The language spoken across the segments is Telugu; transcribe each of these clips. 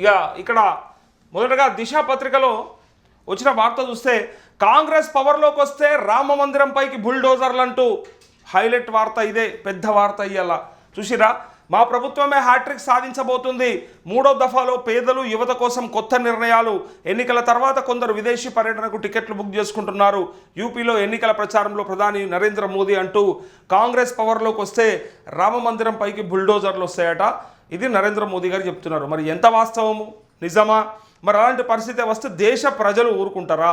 ఇక ఇక్కడ మొదటగా దిశ పత్రికలో వచ్చిన వార్త చూస్తే కాంగ్రెస్ పవర్లోకి వస్తే రామ మందిరం పైకి బుల్డోజర్లు అంటూ హైలైట్ వార్త ఇదే పెద్ద వార్త ఇయ్యాల. చూసిరా మా ప్రభుత్వమే హ్యాట్రిక్ సాధించబోతుంది. మూడో దఫాలో పేదలు యువత కోసం కొత్త నిర్ణయాలు. ఎన్నికల తర్వాత కొందరు విదేశీ పర్యటనకు టికెట్లు బుక్ చేసుకుంటున్నారు. యూపీలో ఎన్నికల ప్రచారంలో ప్రధాని నరేంద్ర మోదీ అంటూ కాంగ్రెస్ పవర్లోకి వస్తే రామ మందిరం పైకి బుల్డోజర్లు వస్తాయట. ఇది నరేంద్ర మోదీ గారు చెప్తున్నారు. మరి ఎంత వాస్తవము? నిజమా? మరి అలాంటి పరిస్థితి వస్తే దేశ ప్రజలు ఊరుకుంటారా?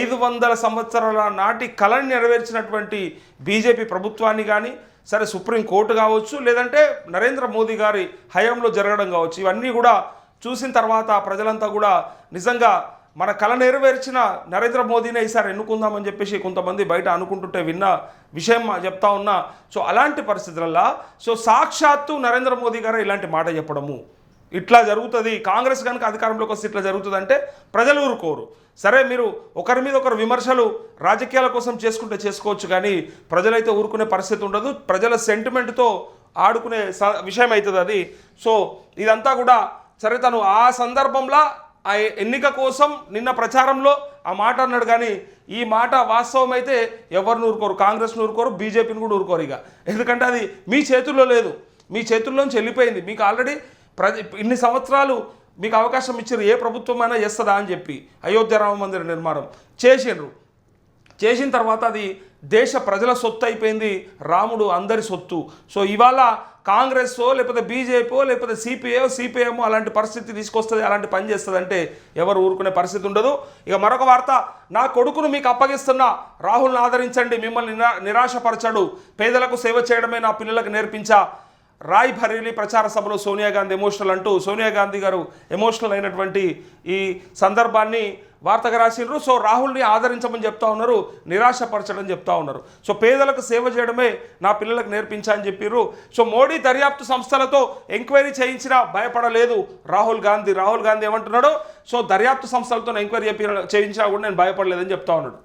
ఐదు వందల సంవత్సరాల నాటి కళని నెరవేర్చినటువంటి బీజేపీ ప్రభుత్వాన్ని కానీ సరే సుప్రీంకోర్టు కావచ్చు లేదంటే నరేంద్ర మోదీ గారి హయాంలో జరగడం కావచ్చు ఇవన్నీ కూడా చూసిన తర్వాత ప్రజలంతా కూడా నిజంగా మన కళ నెరవేర్చిన నరేంద్ర మోదీనే ఈసారి ఎన్నుకుందామని చెప్పేసి కొంతమంది బయట అనుకుంటుంటే విన్న విషయం చెప్తా ఉన్నా. సో అలాంటి పరిస్థితులల్లో సో సాక్షాత్తు నరేంద్ర మోదీ గారు ఇలాంటి మాట చెప్పడము. ఇట్లా జరుగుతుంది కాంగ్రెస్ కనుక అధికారంలోకి వస్తే ఇట్లా జరుగుతుంది అంటే ప్రజలు ఊరుకోరు. సరే మీరు ఒకరి మీద ఒకరు విమర్శలు రాజకీయాల కోసం చేసుకుంటే చేసుకోవచ్చు కానీ ప్రజలైతే ఊరుకునే పరిస్థితి ఉండదు. ప్రజల సెంటిమెంట్తో ఆడుకునే స- విషయం అవుతుంది అది. సో ఇదంతా కూడా సరే తను ఆ సందర్భంలో ఆ ఎన్నిక కోసం నిన్న ప్రచారంలో ఆ మాట అన్నాడు. కానీ ఈ మాట వాస్తవం అయితే ఎవరిని కాంగ్రెస్ కాంగ్రెస్ని ఊరుకోరు బీజేపీని కూడా ఊరుకోరు ఇక. ఎందుకంటే అది మీ చేతుల్లో లేదు. మీ చేతుల్లోంచి వెళ్ళిపోయింది. మీకు ఆల్రెడీ ప్ర ఇన్ని సంవత్సరాలు మీకు అవకాశం ఇచ్చారు. ఏ ప్రభుత్వమైనా చేస్తుందా అని చెప్పి. అయోధ్య రామ మందిర నిర్మాణం. చేసిండ్రు. చేసిన తర్వాత అది దేశ ప్రజల సొత్తు అయిపోయింది రాముడు అందరి సొత్తు. సో ఇవాళ కాంగ్రెస్ లేకపోతే బీజేపీ లేకపోతే సిపిఐ సిపిఎం అలాంటి పరిస్థితి తీసుకొస్తుంది అలాంటి పని చేస్తుంది అంటే ఎవరు ఊరుకునే పరిస్థితి ఉండదు. ఇక మరొక వార్త నా కొడుకును మీకు అప్పగిస్తున్నా రాహుల్ని ఆదరించండి మిమ్మల్ని నిరా నిరాశపరచడు. పేదలకు సేవ చేయడమే నా పిల్లలకు నేర్పించా. రాయ్ భరేలీ ప్రచార సభలో సోనియా గాంధీ ఎమోషనల్ అంటూ సోనియా గాంధీ గారు ఎమోషనల్ అయినటువంటి ఈ సందర్భాన్ని వార్తగా రాసిండ్రు. సో రాహుల్ని ఆదరించమని చెప్తా ఉన్నారు నిరాశపరచడం చెప్తా ఉన్నారు. సో పేదలకు సేవ చేయడమే నా పిల్లలకు నేర్పించా అని చెప్పిర్రు. సో మోడీ దర్యాప్తు సంస్థలతో ఎంక్వైరీ చేయించినా భయపడలేదు రాహుల్ గాంధీ. రాహుల్ గాంధీ ఏమంటున్నాడు సో దర్యాప్తు సంస్థలతో ఎంక్వైరీ చేయించినా కూడా నేను భయపడలేదని చెప్తా ఉన్నాడు.